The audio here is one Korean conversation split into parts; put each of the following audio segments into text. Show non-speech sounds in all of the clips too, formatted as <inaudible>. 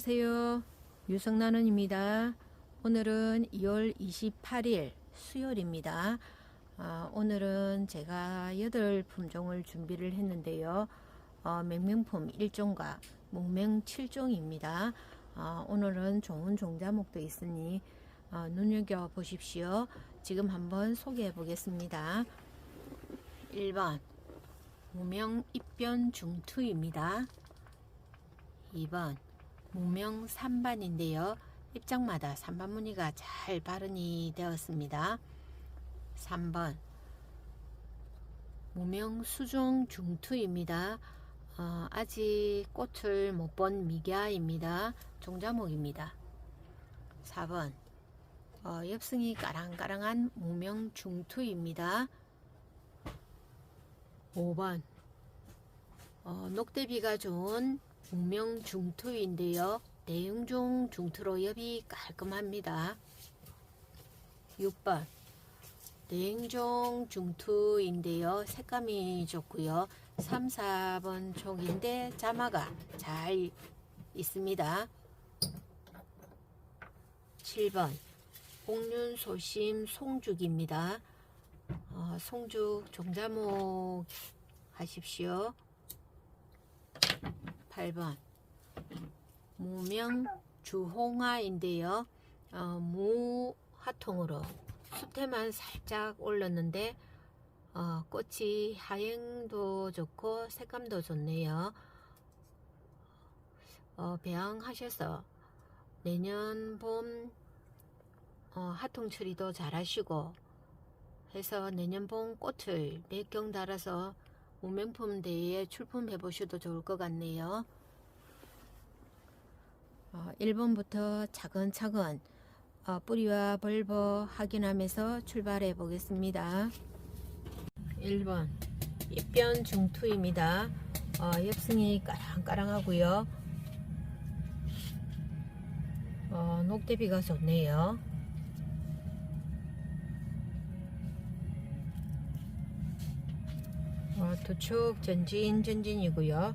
안녕하세요. 유성나는입니다. 오늘은 2월 28일 수요일입니다. 아, 오늘은 제가 8 품종을 준비를 했는데요. 어, 맹명품 1종과 목명 7종입니다. 아, 오늘은 좋은 종자목도 있으니 어, 눈여겨 보십시오. 지금 한번 소개해 보겠습니다. 1번 무명 입변 중투입니다. 2번 무명 3반인데요. 입장마다 3반 무늬가 잘 발현이 되었습니다. 3번 무명 수종 중투입니다. 어, 아직 꽃을 못 본 미갸입니다. 종자목입니다. 4번 어, 엽승이 까랑까랑한 무명 중투입니다. 5번 어, 녹대비가 좋은 무명 중투인데요. 대용종 중투로 엽이 깔끔합니다. 6번 대행종 중투인데요. 색감이 좋고요. 3, 4번 촉인데 자마가 잘 있습니다. 7번 홍륜소심 송죽입니다. 어, 송죽 종자목 하십시오. 8번 무명 주홍화인데요. 어, 무화통으로 숲에만 살짝 올랐는데 어, 꽃이 하행도 좋고 색감도 좋네요. 어, 배양하셔서 내년 봄 어, 하통 처리도 잘 하시고 해서 내년 봄 꽃을 몇 경 달아서 무명품 대회에 출품해 보셔도 좋을 것 같네요. 어, 1번부터 차근차근 어, 뿌리와 벌버 확인하면서 출발해 보겠습니다. 1번 입변 중투입니다. 어, 엽승이 까랑까랑하고요. 어, 녹대비가 좋네요. 어, 도축 전진 전진이고요.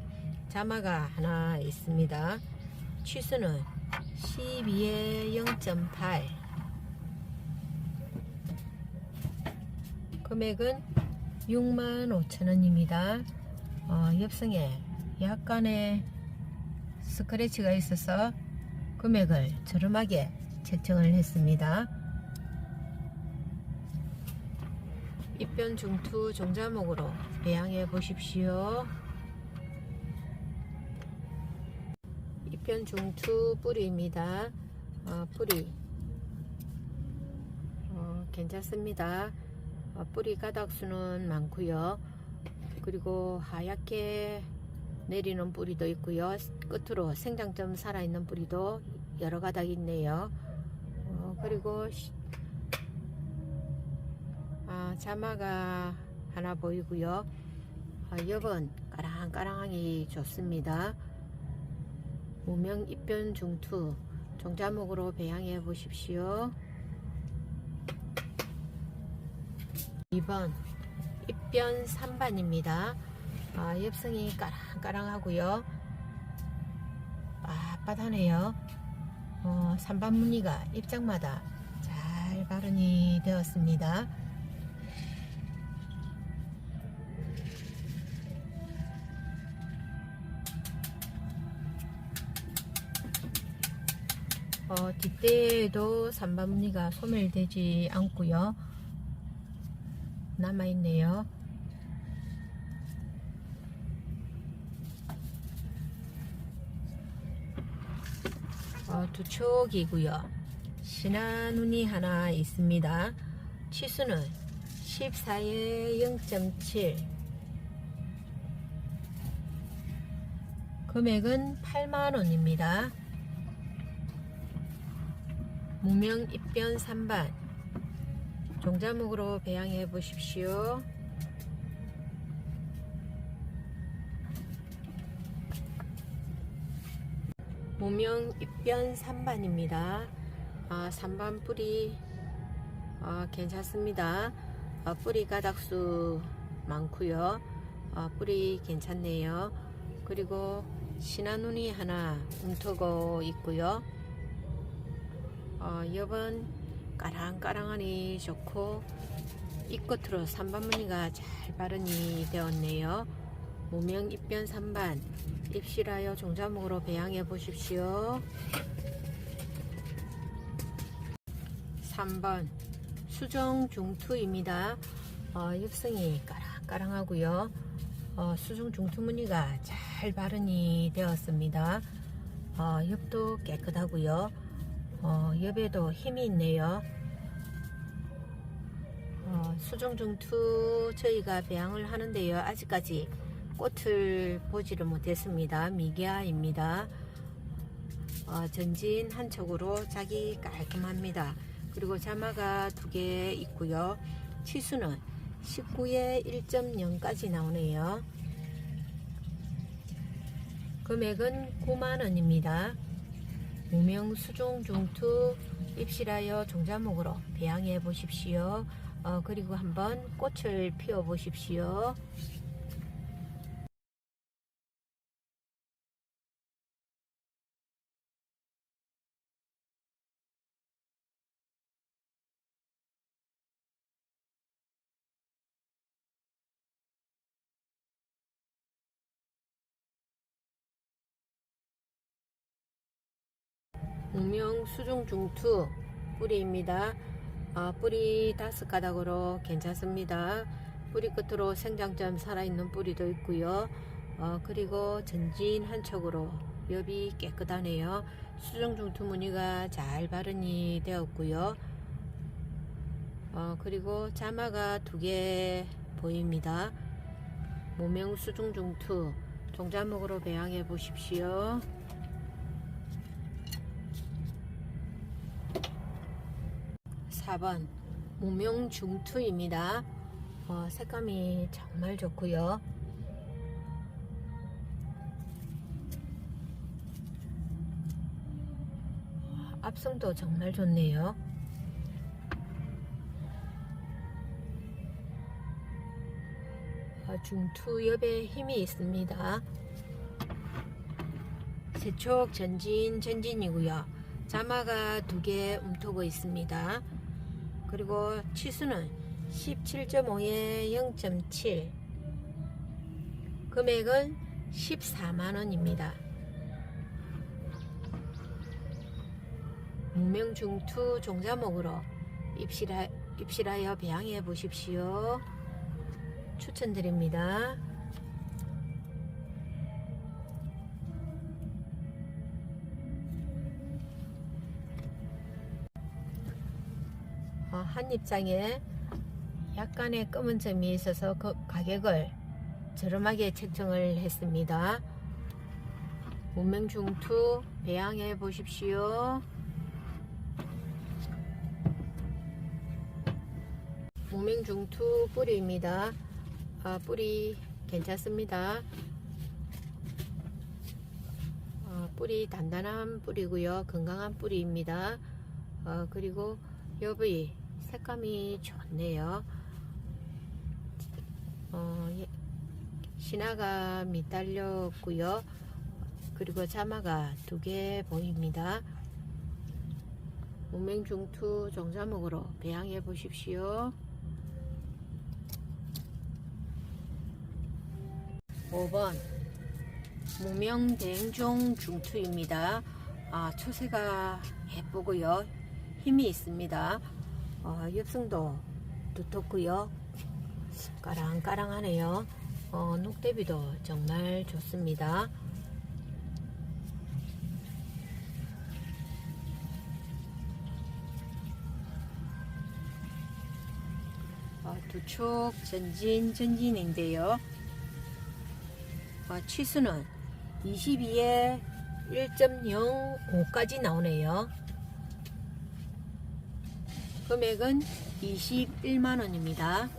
자마가 하나 있습니다. 치수는 12에 0.8 금액은 65,000원입니다. 어, 엽성에 약간의 스크래치가 있어서 금액을 저렴하게 책정을 했습니다. 입변 중투 종자목으로 배양해 보십시오. 입변 중투 뿌리입니다. 어, 뿌리 어, 괜찮습니다. 어, 뿌리 가닥수는 많고요. 그리고 하얗게 내리는 뿌리도 있고요. 끝으로 생장점 살아있는 뿌리도 여러 가닥 있네요. 어, 그리고 자마가 하나 보이고요. 아, 엽은 까랑까랑하기 좋습니다. 무명 입변 중투 종자목으로 배양해 보십시오. 2번 입변 3반입니다. 아, 엽성이 까랑까랑하고요. 빳빳하네요. 어, 3반 무늬가 입장마다 잘 발현이 되었습니다. 어, 뒷대에도 3반 무늬가 소멸되지 않고요. 남아있네요. 어, 두 촉이고요. 신한 눈이 하나 있습니다. 치수는 14에 0.7 금액은 8만원입니다. 무명 입변 3반 종자목으로 배양해 보십시오. 무명 입변 3반입니다. 아, 3반 뿌리 아, 괜찮습니다. 아, 뿌리 가닥수 많고요. 아, 뿌리 괜찮네요. 그리고 신한눈이 하나 움트고 있고요. 어, 옆은 까랑까랑하니 좋고 이 끝으로 삼반무늬가 잘 발현이 되었네요. 무명 입변 3반 입실하여 종자목으로 배양해 보십시오. 3번 수정 중투입니다. 어, 엽성이 까랑까랑하고요. 어, 수중 중투 무늬가 잘 발현이 되었습니다. 어, 옆도 깨끗하고요. 어, 옆에도 힘이 있네요. 어, 수중 중투 저희가 배양을 하는데요. 아직까지 꽃을 보지를 못했습니다. 미개아입니다. 어, 전진 한 척으로 자기 깔끔합니다. 그리고 자마가 두 개 있고요. 치수는 19에 1.0까지 나오네요. 금액은 9만원입니다. 무명 수종 중투 입실하여 종자목으로 배양해 보십시오. 어, 그리고 한번 꽃을 피워 보십시오. 수중 중투 뿌리입니다. 아, 뿌리 다섯 가닥으로 괜찮습니다. 뿌리 끝으로 생장점 살아있는 뿌리도 있고요. 어, 그리고 전진 한 척으로 옆이 깨끗하네요. 수중 중투 무늬가 잘 발현이 되었고요. 어, 그리고 자마가 두 개 보입니다. 무명 수중 중투 종자목으로 배양해 보십시오. 4번 무명 중투입니다. 어, 색감이 정말 좋고요. 앞성도 정말 좋네요. 어, 중투 옆에 힘이 있습니다. 세촉 전진 전진이고요. 자마가 두 개 움트고 있습니다. 그리고 치수는 17.5에 0.7 금액은 14만원입니다. 무명중투 종자목으로 입실하, 입실하여 배양해 보십시오. 추천드립니다. 한 입장에 약간의 검은 점이 있어서 그 가격을 저렴하게 책정을 했습니다. 문명중투 배양해 보십시오. 문명중투 뿌리입니다. 아, 뿌리 괜찮습니다. 아, 뿌리 단단한 뿌리고요. 건강한 뿌리입니다. 아, 그리고 여기 색감이 좋네요. 어, 예, 신화가 밑달렸고요. 그리고 자마가 두 개 보입니다. 무명중투 종자목으로 배양해 보십시오. 5번 무명대행종 중투입니다. 아, 초세가 예쁘고요. 힘이 있습니다. 어, 엽성도 두텁고요. 까랑까랑하네요. 어, 녹대비도 정말 좋습니다. 어, 두촉 전진 전진인데요. 어, 치수는 22에 1.05까지 나오네요. 금액은 21만원입니다.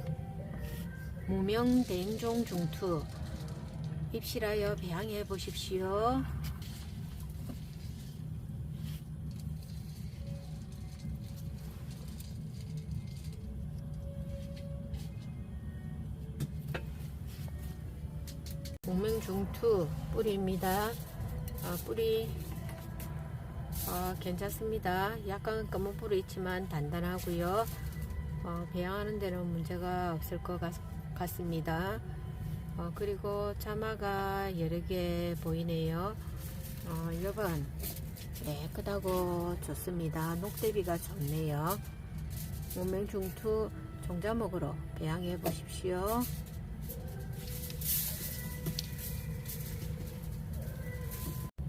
무명 대행종 중투 입실하여 배양해 보십시오. 무명 중투 뿌리입니다. 어, 뿌리 어, 괜찮습니다. 약간 검은 뿌리 있지만 단단하고요. 어, 배양하는 데는 문제가 없을 것 같, 같습니다. 어, 그리고 자마가 여러 개 보이네요. 어, 여번 깨끗하고 좋습니다. 녹대비가 좋네요. 무명중투 종자목으로 배양해 보십시오.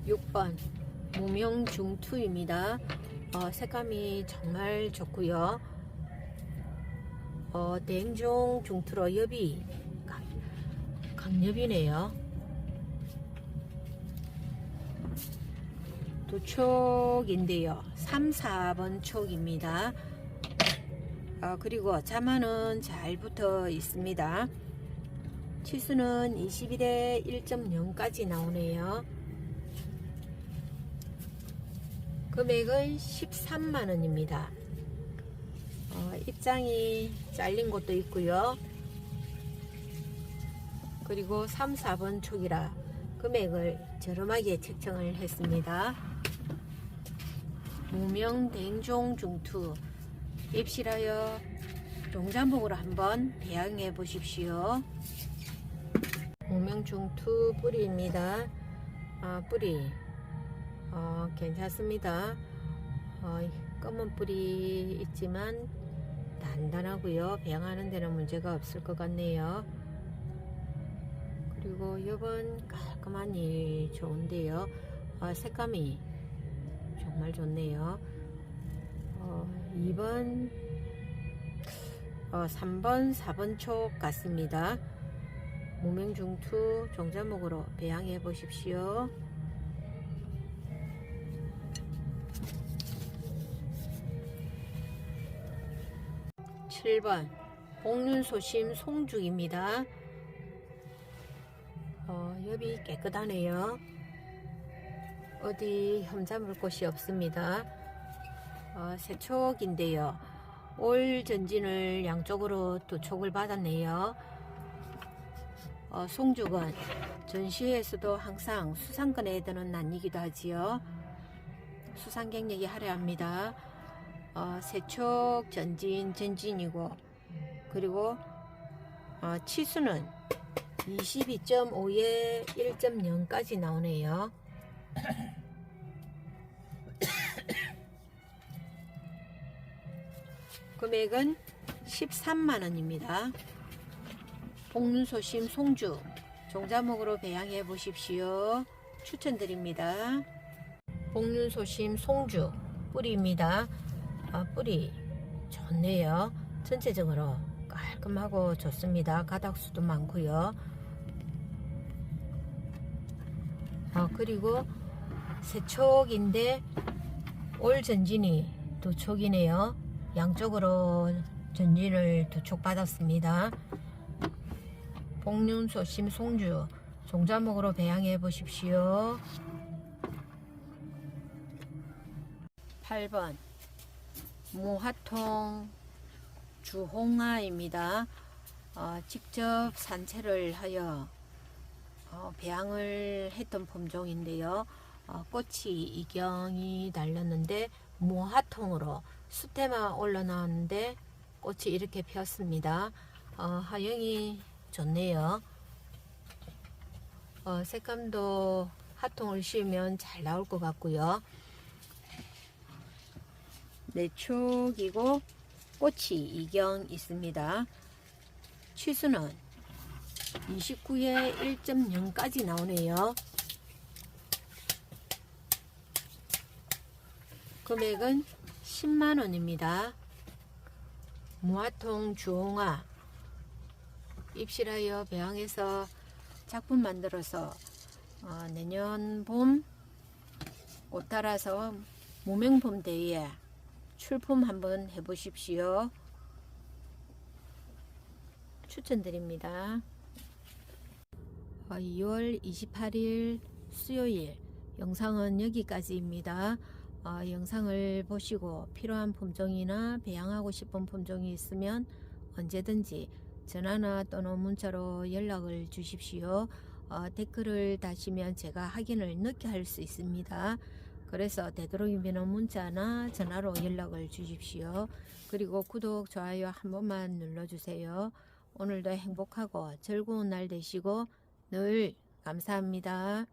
6번 무명 중투입니다. 어, 색감이 정말 좋고요. 어, 냉종 중투로 강, 강엽이네요. 두 촉인데요. 3, 4번 촉입니다. 어, 그리고 자마는 잘 붙어 있습니다. 치수는 21에 1.0까지 나오네요. 금액은 13만원입니다. 어, 입장이 잘린 곳도 있고요. 그리고 3, 4번 촉이라 금액을 저렴하게 책정을 했습니다. 무명 댕종 중투 입실하여 종자목으로 한번 배양해 보십시오. 무명 중투 뿌리입니다. 아, 뿌리 어, 괜찮습니다. 어, 검은 뿌리 있지만 단단하고요. 배양하는 데는 문제가 없을 것 같네요. 그리고 이번 깔끔하니 좋은데요. 어, 색감이 정말 좋네요. 어, 2번, 어, 3번, 4번 촉 같습니다. 무명중투 종자목으로 배양해 보십시오. 7번 복륜소심 송죽입니다. 어, 엽이 깨끗하네요. 어디 험잡을 곳이 없습니다. 어, 세촉인데요. 올 전진을 양쪽으로 두 촉을 받았네요. 어, 송죽은 전시회에서도 항상 수상권에 드는 난이기도 하지요. 수상 경력이 화려합니다. 어, 세촉 전진 전진이고 그리고 어, 치수는 22.5에 1.0까지 나오네요. <coughs> 금액은 13만원입니다. 복륜소심 송주 종자목으로 배양해 보십시오. 추천드립니다. 복륜소심 송주 뿌리입니다. 아, 뿌리 좋네요. 전체적으로 깔끔하고 좋습니다. 가닥수도 많고요. 아, 그리고 세촉인데 올 전진이 두 촉이네요. 양쪽으로 전진을 두촉 받았습니다. 복륜소심 송주 종자목으로 배양해 보십시오. 8번 무화통 주홍아입니다. 어, 직접 산채를 하여 어, 배양을 했던 품종인데요. 어, 꽃이 이경이 달렸는데 무화통으로 수태만 올라나왔는데 꽃이 이렇게 피었습니다. 어, 하영이 좋네요. 어, 색감도 화통을 씌우면 잘 나올 것 같고요. 내촉이고 꽃이 이경 있습니다. 치수는 29에 1.0까지 나오네요. 금액은 10만원입니다. 무화통 주홍화 입실하여 배양해서 작품 만들어서 어, 내년 봄꽃 따라서 무명봄 대회에 출품 한번 해보십시오. 추천드립니다. 2월 28일 수요일 영상은 여기까지입니다. 어, 영상을 보시고 필요한 품종이나 배양하고 싶은 품종이 있으면 언제든지 전화나 또는 문자로 연락을 주십시오. 어, 댓글을 다시면 제가 확인을 늦게 할 수 있습니다. 그래서 되도록이면 문자나 전화로 연락을 주십시오. 그리고 구독, 좋아요 한 번만 눌러주세요. 오늘도 행복하고 즐거운 날 되시고 늘 감사합니다.